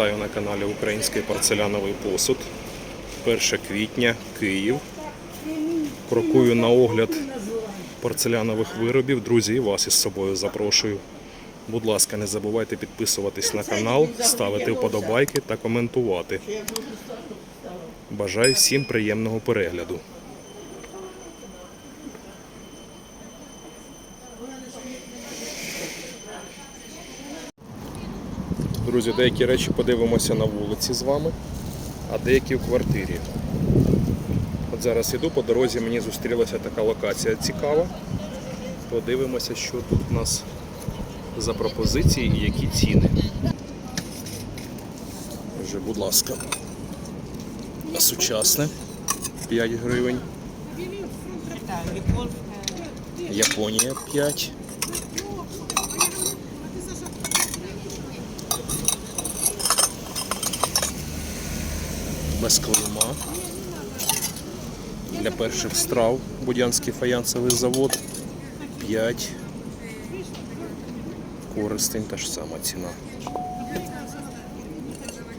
Вітаю на каналі Український порцеляновий посуд. 1 квітня, Київ. Крокую на огляд порцелянових виробів. Друзі, вас із собою запрошую. Будь ласка, не забувайте підписуватись на канал, ставити вподобайки та коментувати. Бажаю всім приємного перегляду. Друзі, деякі речі подивимося на вулиці з вами, а деякі в квартирі. От зараз іду по дорозі, мені зустрілася така локація цікава. Подивимося, що тут у нас за пропозиції і які ціни. Вже, будь ласка, сучасне 5 гривень, Японія 5. Без клейма. Для перших страв Будянський фаянсовий завод 5. Користень та ж сама ціна.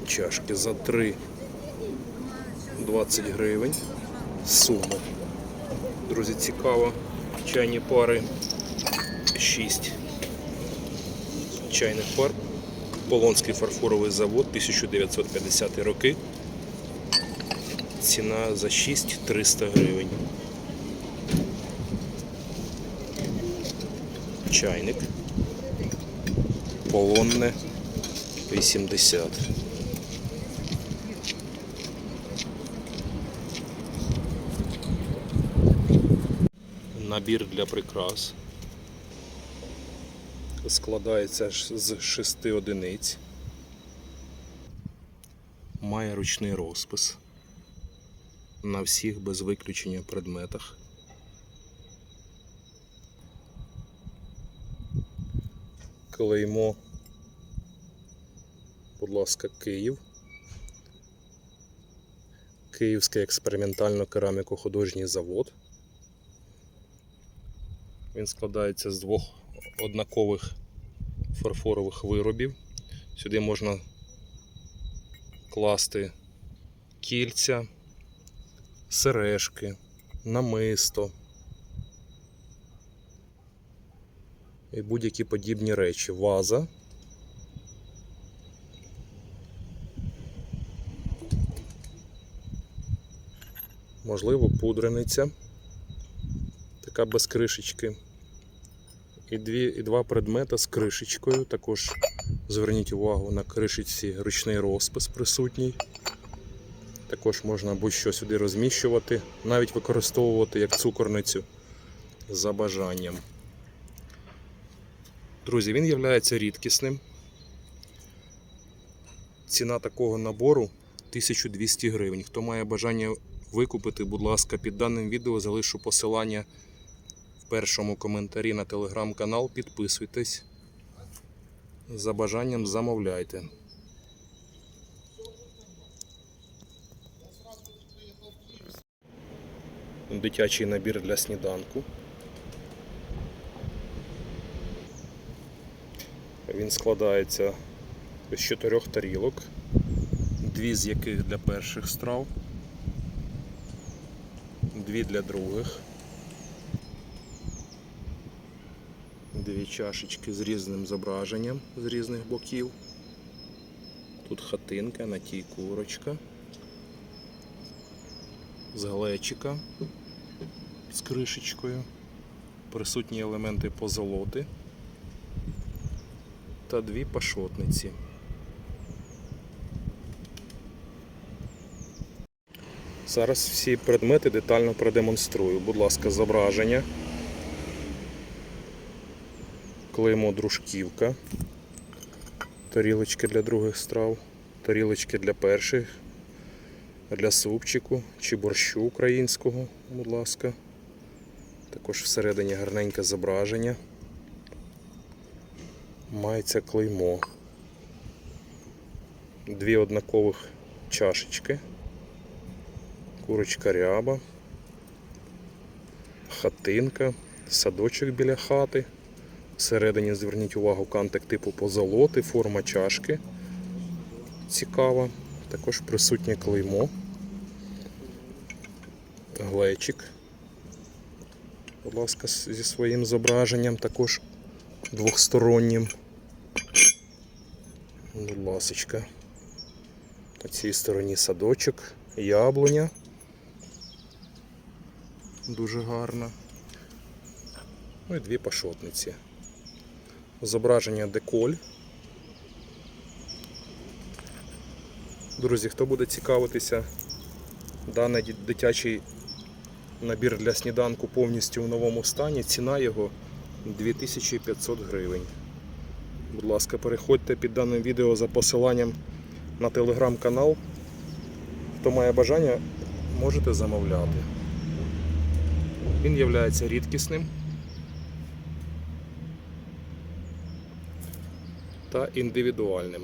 Чашки за 3 20 гривень. Суми. Друзі, цікаво. Чайні пари 6 чайних пар. Полонський фарфоровий завод 1950 роки. Ціна за 6 300 гривень. Чайник. Полонне 80. Набір для прикрас. Складається з 6 одиниць. Має ручний розпис на всіх без виключення предметах. Клеймо, будь ласка, Київ. Київський експериментально-кераміко-художній завод. Він складається з двох однакових фарфорових виробів. Сюди можна класти кільця, сережки, намисто і будь-які подібні речі. Ваза. Можливо, пудрениця, така без кришечки. І, дві, і два предмета з кришечкою. Також зверніть увагу на кришечці ручний розпис присутній. Також можна будь-що сюди розміщувати, навіть використовувати як цукорницю за бажанням. Друзі, він є рідкісним. Ціна такого набору 1200 гривень. Хто має бажання викупити, будь ласка, під даним відео залишу посилання в першому коментарі на телеграм-канал. Підписуйтесь. За бажанням замовляйте. Дитячий набір для сніданку. Він складається з чотирьох тарілок, дві з яких для перших страв, дві для других, дві чашечки з різним зображенням з різних боків. Тут хатинка, на тій курочка, з глечика з кришечкою, присутні елементи позолоти та дві пашотниці. Зараз всі предмети детально продемонструю. Будь ласка, зображення. Клеймо дружківка, тарілочки для других страв, тарілочки для перших, для супчику чи борщу українського, будь ласка. Також всередині гарненьке зображення. Мається клеймо. Дві однакових чашечки. Курочка ряба, хатинка, садочок біля хати. Всередині зверніть увагу кантик типу позолоти, форма чашки. цікава. Також присутнє клеймо. Глечик. Будь ласка, зі своїм зображенням, також двохстороннім. Будь ласочка. По цій стороні садочок, яблуня. Дуже гарна. Ну і дві пашотниці. Зображення деколь. Друзі, хто буде цікавитися, даний дитячий набір для сніданку повністю в новому стані, ціна його 2500 гривень. Будь ласка, переходьте під даним відео за посиланням на телеграм-канал. Хто має бажання, можете замовляти. Він є рідкісним та індивідуальним.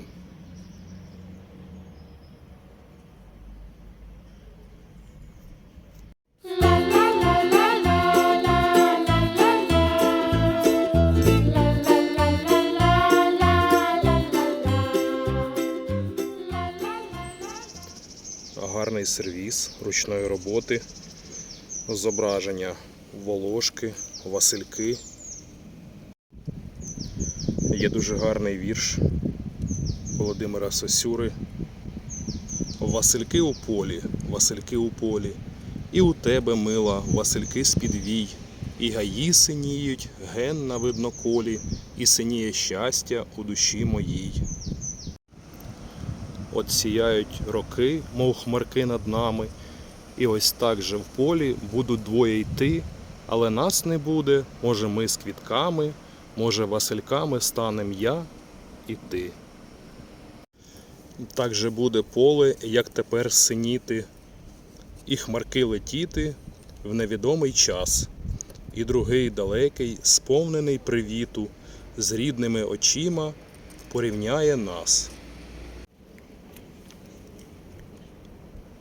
Гарний сервіс ручної роботи, зображення волошки, васильки. Є дуже гарний вірш Володимира Сосюри. Васильки у полі, Васильки у полі, і у тебе мила, Васильки з-під вій, і гаї синіють, ген на видноколі, і синіє щастя у душі моїй. От сіяють роки, мов хмарки над нами, і ось так же в полі будуть двоє йти, але нас не буде, може ми з квітками, може васильками станем я і ти. Так же буде поле, як тепер синіти, і хмарки летіти в невідомий час, і другий далекий, сповнений привіту, з рідними очима порівняє нас.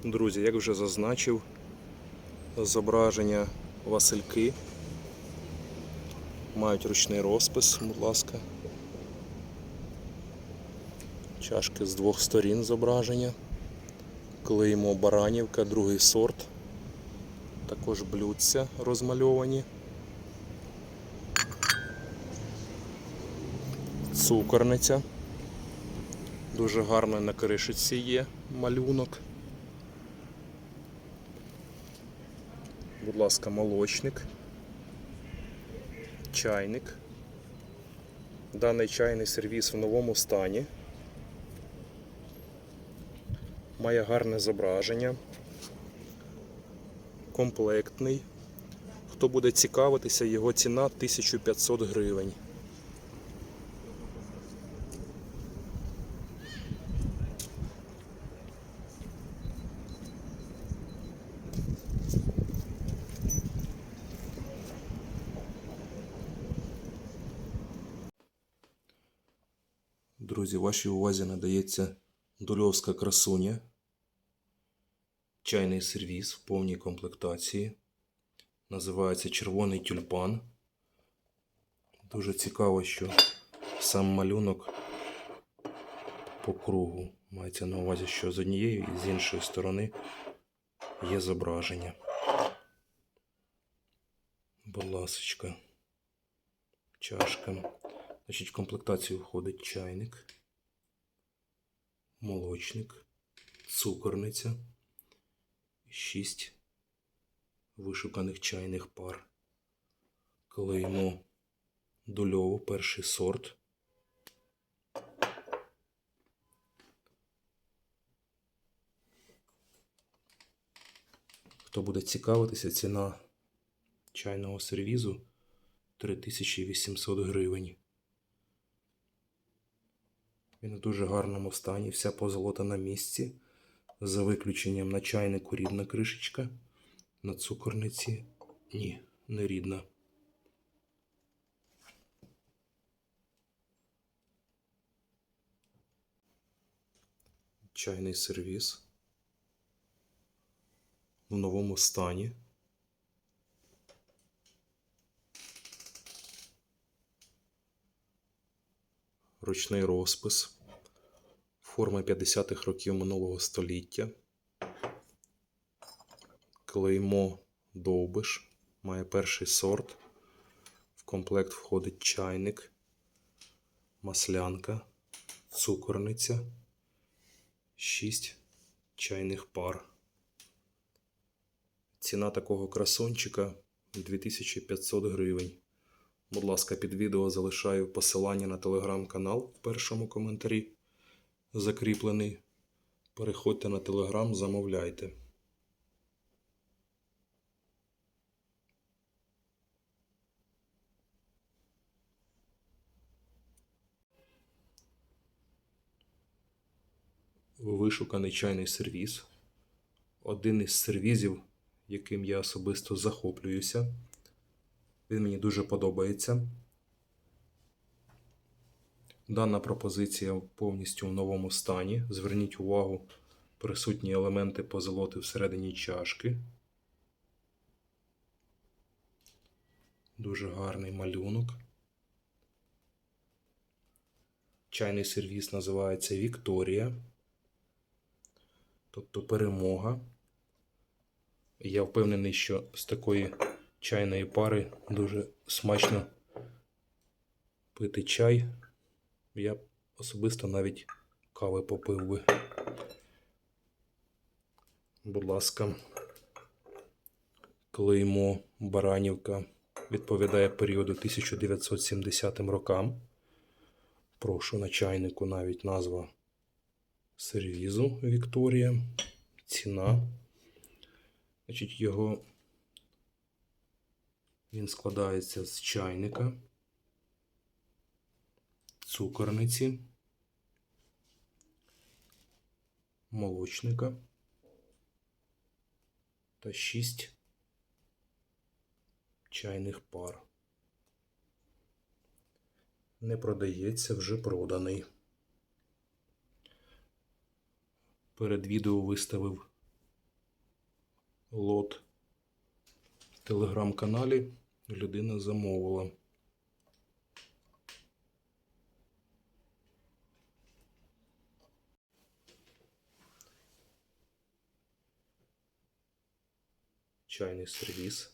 Друзі, як вже зазначив, зображення Васильки мають ручний розпис, будь ласка. Чашки з двох сторін зображення. Клеїмо Баранівка, другий сорт. Також блюдця розмальовані. Цукорниця. Дуже гарно на кришиці є малюнок. Будь ласка, молочник, чайник. Даний чайний сервіс в новому стані. Має гарне зображення. Комплектний. Хто буде цікавитися, його ціна 1500 гривень. Друзі, вашій увазі надається дольовська красуня. Чайний сервіс в повній комплектації. Називається червоний тюльпан. Дуже цікаво, що сам малюнок по кругу. Мається на увазі, що з однієї і з іншої сторони є зображення. Будь ласочка. Чашка. Значить, в комплектацію входить чайник, молочник, цукорниця, шість вишуканих чайних пар. Клеїмо дольову перший сорт. Хто буде цікавитися, ціна чайного сервізу 3800 гривень. Він в дуже гарному стані, вся позолота на місці. За виключенням на чайнику рідна кришечка, на цукорниці ні, не рідна. Чайний сервіс в новому стані. Ручний розпис форми 50-х років минулого століття. Клеймо Довбиш має перший сорт. В комплект входить чайник, маслянка, цукорниця, 6 чайних пар. Ціна такого красончика 2500 гривень. Будь ласка, під відео залишаю посилання на телеграм-канал в першому коментарі. Закріплений. Переходьте на телеграм, замовляйте. Вишуканий чайний сервіз. Один із сервізів, яким я особисто захоплююся. Він мені дуже подобається. Дана пропозиція повністю в новому стані. Зверніть увагу, присутні елементи позолоти всередині чашки. Дуже гарний малюнок. Чайний сервіс називається Вікторія. Тобто перемога. Я впевнений, що з такої чайної пари дуже смачно пити чай. Я особисто навіть кави попив би. Будь ласка, клеймо Баранівка відповідає періоду 1970 рокам. Прошу на чайнику навіть назва сервізу Вікторія. Ціна. Значить, його він складається з чайника, цукорниці, молочника та 6 чайних пар. Не продається, вже проданий. Перед відео виставив лот в телеграм-каналі. Людина замовила. Чайний сервіс.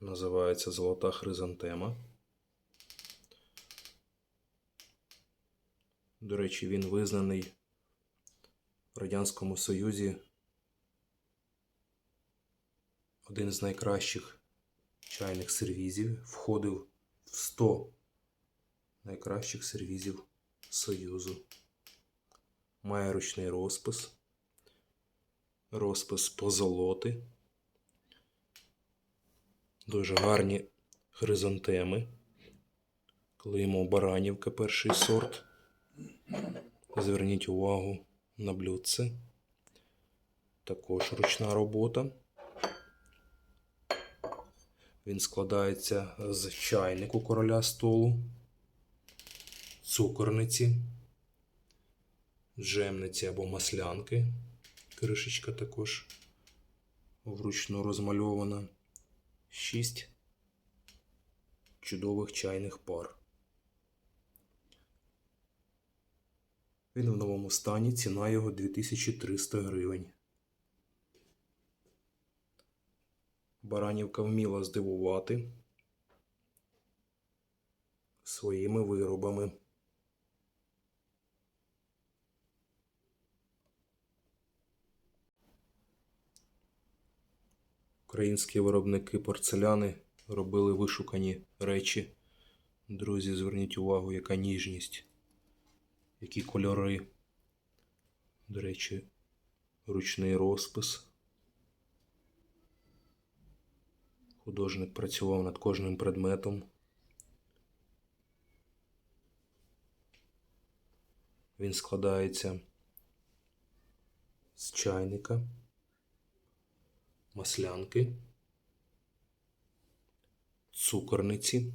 Називається Золота хризантема. До речі, він визнаний в Радянському Союзі один з найкращих чайних сервізів, входив в 100 найкращих сервізів Союзу. Має ручний розпис, розпис позолоти, дуже гарні хризантеми, клеймо Баранівка перший сорт. Зверніть увагу на блюдце. Також ручна робота. Він складається з чайнику короля столу, цукорниці, джемниці або маслянки. Кришечка також вручну розмальована. Шість чудових чайних пар. Він в новому стані, ціна його 2300 гривень. Баранівка вміла здивувати своїми виробами. Українські виробники порцеляни робили вишукані речі. Друзі, зверніть увагу, яка ніжність, які кольори. До речі, ручний розпис. Художник працював над кожним предметом. Він складається з чайника, маслянки, цукорниці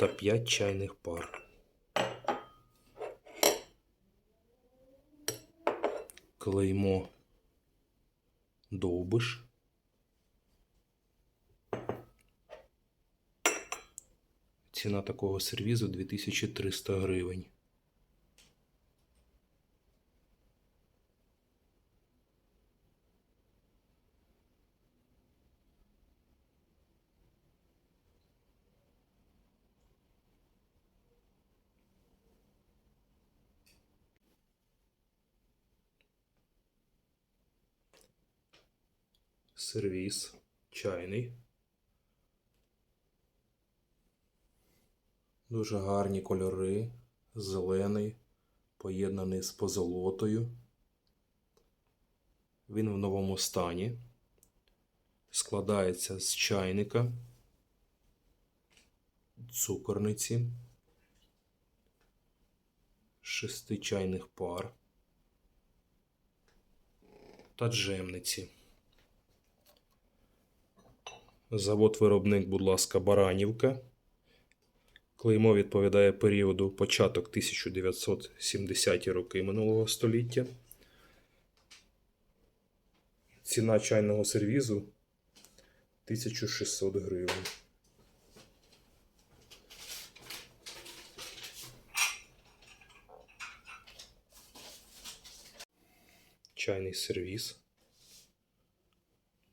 та 5 чайних пар. Клеймо довбиш. Ціна такого сервізу 2300 гривень. Сервіс чайний. Дуже гарні кольори, зелений, поєднаний з позолотою. Він в новому стані. Складається з чайника, цукорниці, шести чайних пар та джемниці. Завод-виробник, будь ласка, Баранівка. Клеймо відповідає періоду початок 1970-ті роки минулого століття. Ціна чайного сервізу 1600 гривень. Чайний сервіз.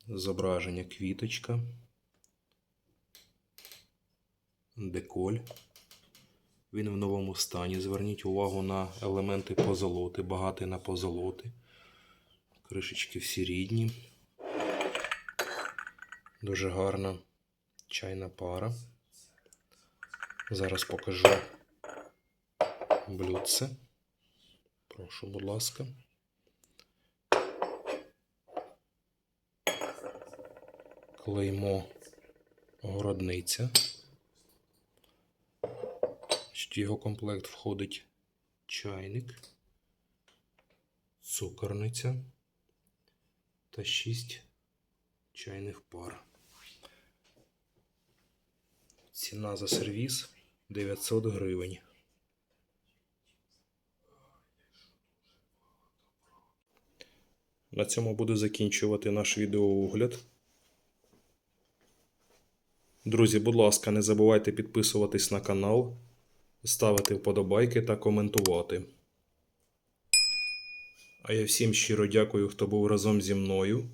Зображення квіточка. Деколь. Він в новому стані. Зверніть увагу на елементи позолоти, багатий на позолоти. Кришечки всі рідні. Дуже гарна чайна пара. Зараз покажу блюдце. Прошу, будь ласка. Клеймо городниця. В його комплект входить чайник, цукорниця та 6 чайних пар. Ціна за сервіс 900 гривень. На цьому буду закінчувати наш відеоогляд. Друзі, будь ласка, не забувайте підписуватись на канал, ставити вподобайки та коментувати. А я всім щиро дякую, хто був разом зі мною.